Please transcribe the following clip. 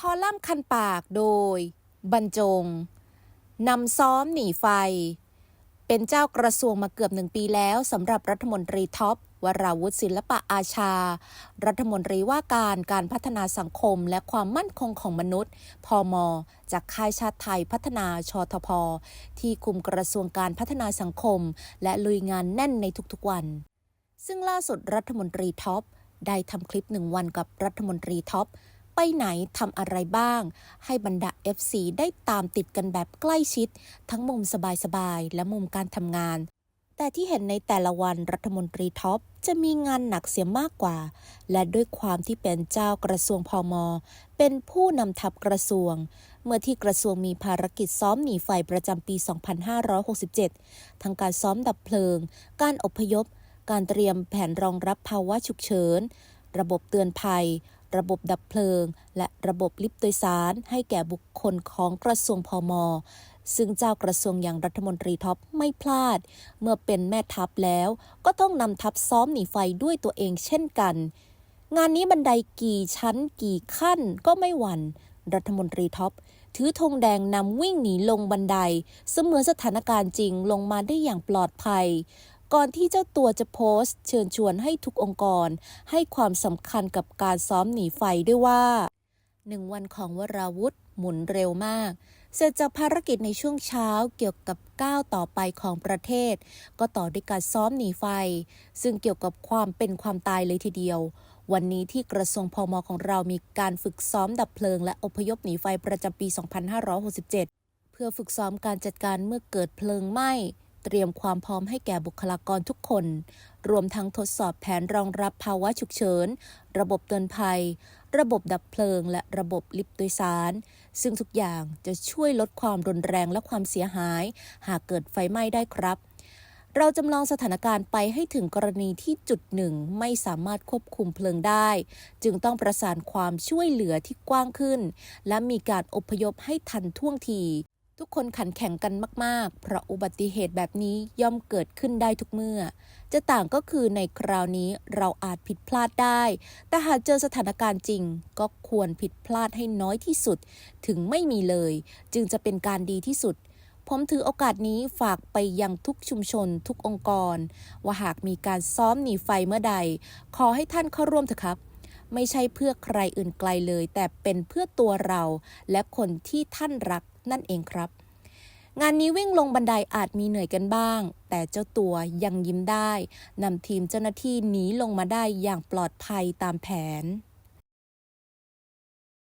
คอลัมน์คันปากโดย บรรจง นำซ้อมหนีไฟ เป็นเจ้ากระทรวงมาเกือบหนึ่งปีแล้วสำหรับรัฐมนตรีท็อป วราวุฒิศิลปะอาชา รัฐมนตรีว่าการการพัฒนาสังคมและความมั่นคงของมนุษย์พมอจากค่ายชาติไทยพัฒนาชทพ ที่คุมกระทรวงการพัฒนาสังคม และลุยงานแน่นในทุกๆวัน ซึ่งล่าสุดรัฐมนตรีท็อปได้ทำคลิปหนึ่งวันกับรัฐมนตรีท็อป ไปไหนทำอะไรบ้าง ให้บรรดา FC ได้ตามติดกันแบบใกล้ชิด ทั้งมุมสบายๆ และมุมการทำงาน แต่ที่เห็นในแต่ละวันรัฐมนตรีท็อปจะมีงานหนักเสียมากกว่า และด้วยความที่เป็นเจ้ากระทรวงพอมเป็นผู้นำทัพกระทรวง เมื่อที่กระทรวงมีภารกิจซ้อมหนีไฟประจำปี 2567 ทั้งการซ้อมดับเพลิง การอพยพ การเตรียมแผนรองรับภาวะฉุกเฉิน ระบบเตือนภัย ระบบดับเพลิง และระบบลิฟต์โดยสาร ให้แก่บุคคลของกระทรวงพมซึ่งเจ้ากระทรวงอย่างรัฐมนตรีท็อปไม่พลาด เมื่อเป็นแม่ทัพแล้ว ก็ต้องนำทัพซ้อมหนีไฟด้วยตัวเองเช่นกัน งานนี้บันไดกี่ชั้นกี่ขั้นก็ไม่หวัน่นรัฐมนตรีท็อปถือธงแดงนำวิ่งหนีลงบันได เสมือนสถานการณ์จริงลงมาได้อย่างปลอดภัย ก่อนที่เจ้าตัวจะโพสต์ เชิญชวนให้ทุกองค์กร ให้ความสำคัญกับการซ้อมหนีไฟด้วยว่าหนึ่งวันของวราวุธหมุนเร็วมาก เสร็จจากภารกิจในช่วงเช้าเกี่ยวกับก้าวต่อไปของประเทศ ก็ต่อด้วยการซ้อมหนีไฟ ซึ่งเกี่ยวกับความเป็นความตายเลยทีเดียว วันนี้ที่กระทรวงพมของเรามีการฝึกซ้อมดับเพลิงและอพยพหนีไฟประจำปี 2567 เพื่อฝึกซ้อมการจัดการเมื่อเกิดเพลิงไหม้ เตรียมความพร้อมให้แก่บุคลากรทุกคน รวมทั้งทดสอบแผนรองรับภาวะฉุกเฉิน ระบบเตือนภัย ระบบดับเพลิง และระบบลิฟต์โดยสาร ซึ่งทุกอย่างจะช่วยลดความรุนแรงและความเสียหาย หากเกิดไฟไหม้ได้ครับเราจำลองสถานการณ์ไปให้ถึงกรณีที่จุดหนึ่งไม่สามารถควบคุมเพลิงได้ จึงต้องประสานความช่วยเหลือที่กว้างขึ้น และมีการอพยพให้ทันท่วงที ทุกคนขันแข่งกันมาก ๆ เพราะอุบัติเหตุแบบนี้ย่อมเกิดขึ้นได้ทุกเมื่อ จะต่างก็คือในคราวนี้เราอาจผิดพลาดได้ แต่หากเจอสถานการณ์จริง ก็ควรผิดพลาดให้น้อยที่สุด ถึงไม่มีเลย จึงจะเป็นการดีที่สุด ผมถือโอกาสนี้ฝากไปยังทุกชุมชน ทุกองค์กร ว่าหากมีการซ้อมหนีไฟเมื่อใด ขอให้ท่านเข้าร่วมเถอะครับไม่ใช่เพื่อใครอื่นไกลเลย แต่เป็นเพื่อตัวเราและคนที่ท่านรัก นั่นเองครับ งานนี้วิ่งลงบันไดอาจมีเหนื่อยกันบ้าง แต่เจ้าตัวยังยิ้มได้นำทีมเจ้าหน้าที่หนีลงมาได้อย่างปลอดภัยตามแผน